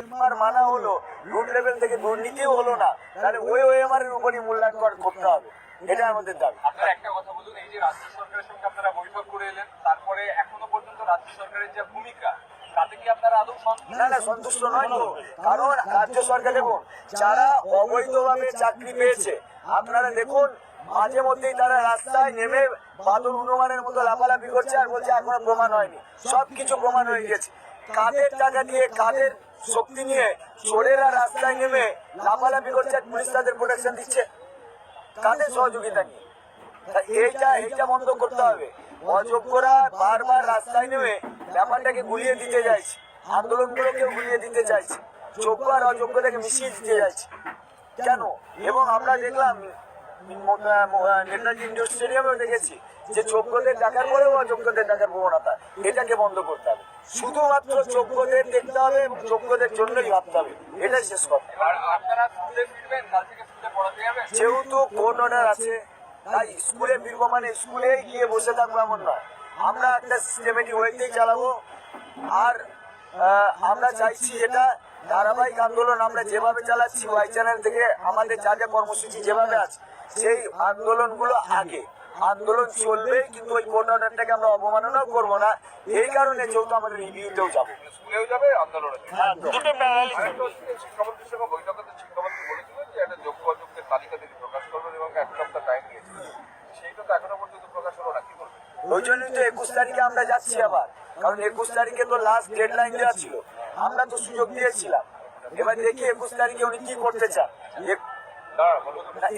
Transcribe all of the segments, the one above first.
মানে আর মানা হলো। রুট লেভেল থেকে দুর্নীতিও হলো না। তাহলে ওই ওএমআর এর উপরই মূল্যায়ন করতে হবে। এটা আমাদের দাবি। আপনার একটা কথা বলুন এই যে রাজ্য সরকারের সঙ্গে আপনারা বৈঠক করে এলেন তারপরে এখনও পর্যন্ত রাজ্য সরকারের যে ভূমিকা তাতে কি আপনারা আদৌ না না সন্তুষ্ট নয় তো। কারণ রাজ্য সরকার দেখুন যারা অবৈধভাবে চাকরি পেয়েছে আপনারা দেখুন মাঝে মধ্যেই তারা রাস্তায় নেমে বাদল হনুমানের মতো লাফালাফি করছে আর বলছে এখনও প্রমাণ হয়নি। সব কিছু প্রমাণ হয়ে গেছে। কাদের টাকা দিয়ে কাদের শক্তি নিয়ে চোরেরা রাস্তায় নেমে লাফালাফি করছে পুলিশ তাদের প্রোটেকশন দিচ্ছে। কাদের সহযোগিতা নিয়ে? এইটা এইটা বন্ধ করতে হবে। অযোগ্যরা বারবার রাস্তায় নেমে ব্যাপারটাকে গুলিয়ে দিতে চাইছে। আন্দোলনগুলোকে গুলিয়ে দিতে চাইছে। যোগ্য আর অযোগ্যতাকে মিশিয়ে দিতে চাইছে। কেন? এবং আমরা দেখলাম নেতাজি ইন্ডোর স্টেডিয়ামেও দেখেছি যে যোগ্যদের দেখার পরেও অযোগ্যদের দেখার প্রবণতা। এটাকে বন্ধ করতে হবে। শুধুমাত্র যোগ্যদের দেখতে হবে এবং যোগ্যদের জন্যই ভাবতে হবে। এটাই শেষ কথা। স্কুলে স্কুলে যেহেতু কোর্ট অর্ডার আছে তাই স্কুলে ফিরবো মানে স্কুলেই গিয়ে বসে থাকব এমন নয় আমরা একটা সিস্টেমেটিক ওয়েতেই চালাবো। আর আমরা চাইছি এটা ধারাবাহিক আন্দোলন আমরা যেভাবে চালাচ্ছি ওয়াই চ্যানেল থেকে আমাদের যা যা কর্মসূচি যেভাবে আছে সেই আন্দোলনগুলো আগে। আন্দোলন চলবে কিন্তু ওই কোর্ট অর্ডারটাকে আমরা অবমাননাও করব না এই কারণে যেহেতু আমাদের রিভিউতেও যাব। স্কুলেও যাবে আন্দোলনে হ্যাঁ, দুটো প্যারালালি আরেকটা হচ্ছে যে শিক্ষামন্ত্রীর সঙ্গে বৈঠকে শিক্ষামন্ত্রী বলেছিলেন যে একটা যোগ্য অযোগ্যের তালিকা তিনি প্রকাশ করবেন এবং এক সপ্তাহ টাইম দিয়েছিলেন সেইটা তো এখনও পর্যন্ত প্রকাশ হলো না কি করবেন ওই জন্যই তো একুশ তারিখে আমরা যাচ্ছি আবার। কারণ একুশ তারিখে তো লাস্ট ডেড লাইন দেওয়া ছিল। আমরা তো সুযোগ দিয়েছিলাম। এবার দেখি একুশ তারিখে উনি কি করতে চান।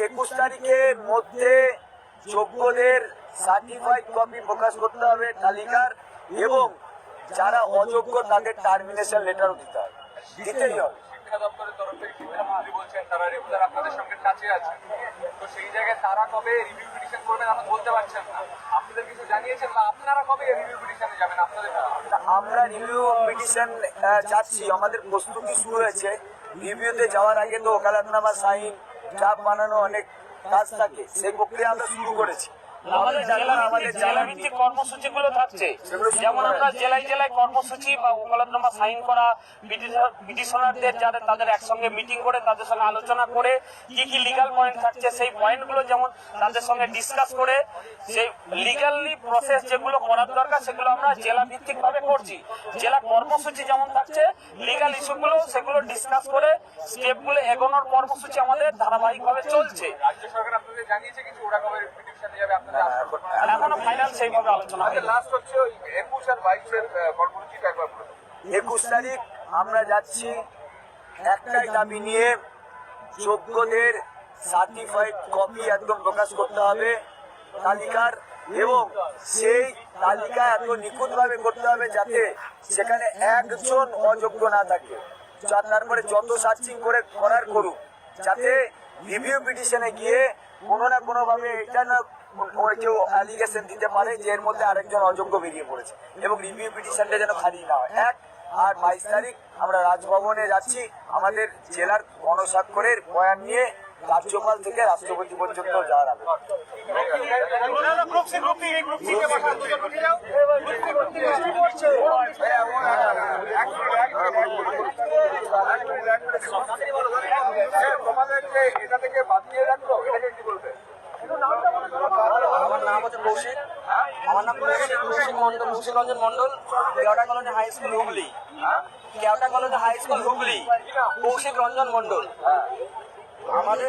একুশ তারিখের মধ্যে যোগ্যদের সার্টিফাইড কপি প্রকাশ করতে হবে তালিকার এবং যারা অযোগ্য তাদের টার্মিনেশন লেটারও দিতে হবে। দিতেই হবে। শিক্ষা দপ্তরের তরফ থেকে শিক্ষামন্ত্রী বলছেন তারা রেগুলার আপনাদের সঙ্গে টাচে আছে। তো সেই জায়গায় তারা কবে রিভিউ পিটিশন করবেন আপনি বলতে পারছেন না। আপনাদের কিছু জানিয়েছেন বা আপনারা কবে রিভিউ পিটিশনে যাবেন আপনাদের আমরা রিভিউ পিটিশন যাচ্ছি আমাদের প্রস্তুতি শুরু হয়েছে। রিভিউতে যাওয়ার আগে তো ওকালাতনামা সাইন চাপ বানানো অনেক কাজ থাকে সেই প্রক্রিয়া আমরা শুরু করেছি। আমাদের জেলা আমাদের জেলা ভিত্তিক কর্মসূচিগুলো থাকছে। যেমন আমরা জেলায় জেলায় কর্মসূচি বা ওকালতনামা সাইন করা পিটিশনারদের যাদের তাদের একসঙ্গে মিটিং করে, তাদের সঙ্গে আলোচনা করে, কি কি লিগাল পয়েন্ট থাকছে, সেই পয়েন্টগুলো যেমন তাদের সঙ্গে ডিসকাস করে, সেই লিগালি প্রসেস যেগুলো করার দরকার, সেগুলো আমরা জেলা ভিত্তিক ভাবে করছি। জেলা কর্মসূচি যেমন থাকছে লিগাল ইস্যুগুলো সেগুলো ডিসকাস করে স্টেপগুলো এগোনোর কর্মসূচি আমাদের ধারাবাহিকভাবে চলছে। রাজ্য সরকার আপনাদের জানিয়েছে কিছু ওরা কবে পিটিশনে যাবে আর এখনও ফাইনাল সেইভাবে আলোচনা লাস্ট হচ্ছে ওই একুশ আর বাইশের কর্মসূচিটা একবার একুশ তারিখ আমরা যাচ্ছি একটাই দাবি নিয়ে। যোগ্যদের সার্টিফাইড কপি একদম প্রকাশ করতে হবে তালিকার এবং সেই তালিকা এত নিখুঁতভাবে করতে হবে যাতে সেখানে একজন অযোগ্য না থাকে। যা- তারপরে যত সার্চিং করে করার করুক যাতে রিভিউ পিটিশনে গিয়ে কোনো না কোনো ভাবে এটা না ওর কেউ অ্যালিগেশন দিতে পারে যে এর মধ্যে আরেকজন অযোগ্য বেরিয়ে পড়েছে এবং রিভিউ পিটিশনটা যেন খালি না হয়। এক, আর বাইশ তারিখ আমরা রাজভবনে যাচ্ছি আমাদের জেলার গণস্বাক্ষরের বয়ান নিয়ে রাজ্যপাল থেকে রাষ্ট্রপতি পর্যন্ত যাওয়ার আগে। তোমাদের যে এটা থেকে বাদ দিয়ে রাখল এটাকে কি বলবে আমার নাম হচ্ছে কৌশিক আমার নাম Kaushik Mondal Kaushik Ranjan Mondal Keota college high school Hooghly. Keota college high school Hooghly. Kaushik Ranjan Mondal আমাদের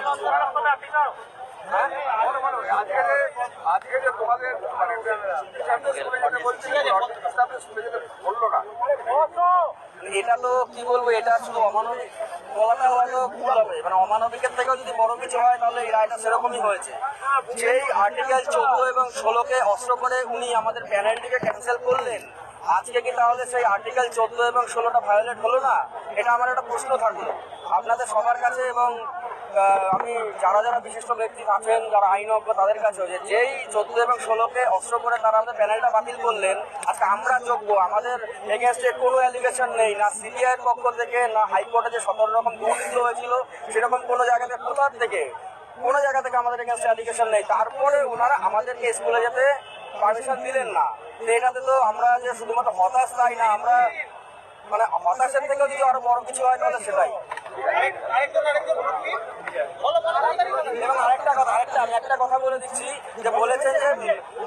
হ্যাঁ? আজকে যে তোমাদের মানে খ্রিস্টানদের স্কুলে যেতে বলছিল খ্রিস্টানদের স্কুলে যেতে বলল না এটা তো কি বলব, এটা শুধু অমানবিক বলাটা হয়তো হবে। মানে অমানবিকের থেকেও যদি বড় কিছু হয়, তাহলে এই রায়টা সেরকমই হয়েছে। যেই আর্টিকেল চোদ্দ এবং ষোলোকে অস্ত্র করে উনি আমাদের প্যানেলটিকে ক্যান্সেল করলেন। আজকে কি তাহলে সেই আর্টিকেল চোদ্দ এবং ষোলোটা ভায়োলেট হলো না? এটা আমার একটা প্রশ্ন থাকল। আপনাদের সবার কাছে এবং আমি যারা যারা বিশিষ্ট ব্যক্তি, আছেন, যারা আইনজ্ঞ তাদের কাছেও যে যেই চোদ্দ এবং ষোলোকে অস্ত্র করে তারা আমাদের প্যানেলটা বাতিল করলেন, আজকে আমরা যোগ্য। আমাদের এগেনস্টে কোনো অ্যালিগেশন নেই, না সিবিআইয়ের পক্ষ থেকে, না হাইকোর্টে যে সতেরো রকম দুর্নীতি হয়েছিল, সেরকম কোনো জায়গাতে কোথার থেকে? কোনো জায়গা থেকে আমাদের এগেনস্টে অ্যালিগেশন নেই। তারপরে ওনারা আমাদেরকে স্কুলে যেতে পারমিশন দিলেন না। তো এটাতে তো আমরা যে শুধুমাত্র হতাশ তাই না, আমরা মানে হতাশের থেকেও যদি আরও বড় কিছু হয়, তাহলে সেটাই। আরেকটা কথা আমি একটা কথা বলে দিচ্ছি যে বলেছেন যে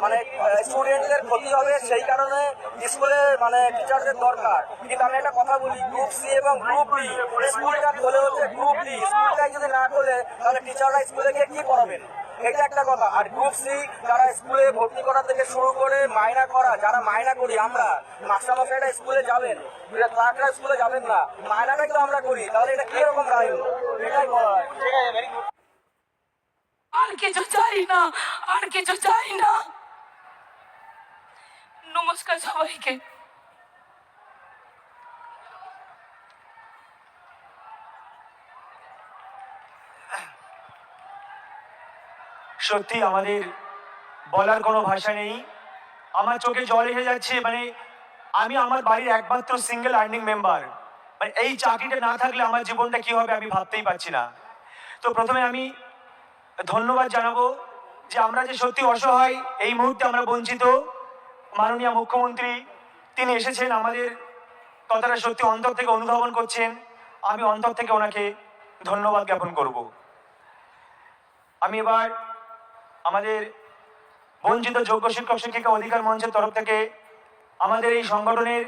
মানে স্টুডেন্টদের ক্ষতি হবে সেই কারণে স্কুলে মানে টিচারদের দরকার কিন্তু আমি একটা কথা বলি গ্রুপ সি এবং গ্রুপ বি স্কুলটা খোলে হচ্ছে গ্রুপ ডি স্কুলটাই যদি না খোলে তাহলে টিচাররা স্কুলে গিয়ে কি পড়াবেন এটা একটা কথা। আর গ্রুপ সি যারা স্কুলে ভর্তি করা থেকে শুরু করে মাইনা করা, যারা মাইনা করি আমরা, মাস্টারমশাইরা স্কুলে যাবেন ক্লার্করা স্কুলে যাবেন না, মাইনাটাই তো আমরা করি। তাহলে এটা কীরকম রায় এটাই আর কিছু চাই না, আর কিছু চাই না। নমস্কার সবাইকে। সত্যি আমাদের বলার কোনো ভাষা নেই। আমার চোখে জল এসে যাচ্ছে মানে আমি আমার বাড়ির একমাত্র সিঙ্গেল আর্নিং মেম্বার মানে এই চাকরিটা না থাকলে আমার জীবনটা কি হবে আমি ভাবতেই পারছি না। তো প্রথমে আমি ধন্যবাদ জানাব যে আমরা যে সত্যি অসহায়, এই মুহূর্তে আমরা বঞ্চিত। মাননীয় মুখ্যমন্ত্রী, তিনি এসেছেন আমাদের কথাটা সত্যি অন্তর থেকে অনুধাবন করছেন। আমি অন্তর থেকে ওনাকে ধন্যবাদ জ্ঞাপন করব। আমি এবার আমাদের বঞ্চিত যোগ্য শিক্ষক শিক্ষিকা অধিকার মঞ্চের তরফ থেকে আমাদের এই সংগঠনের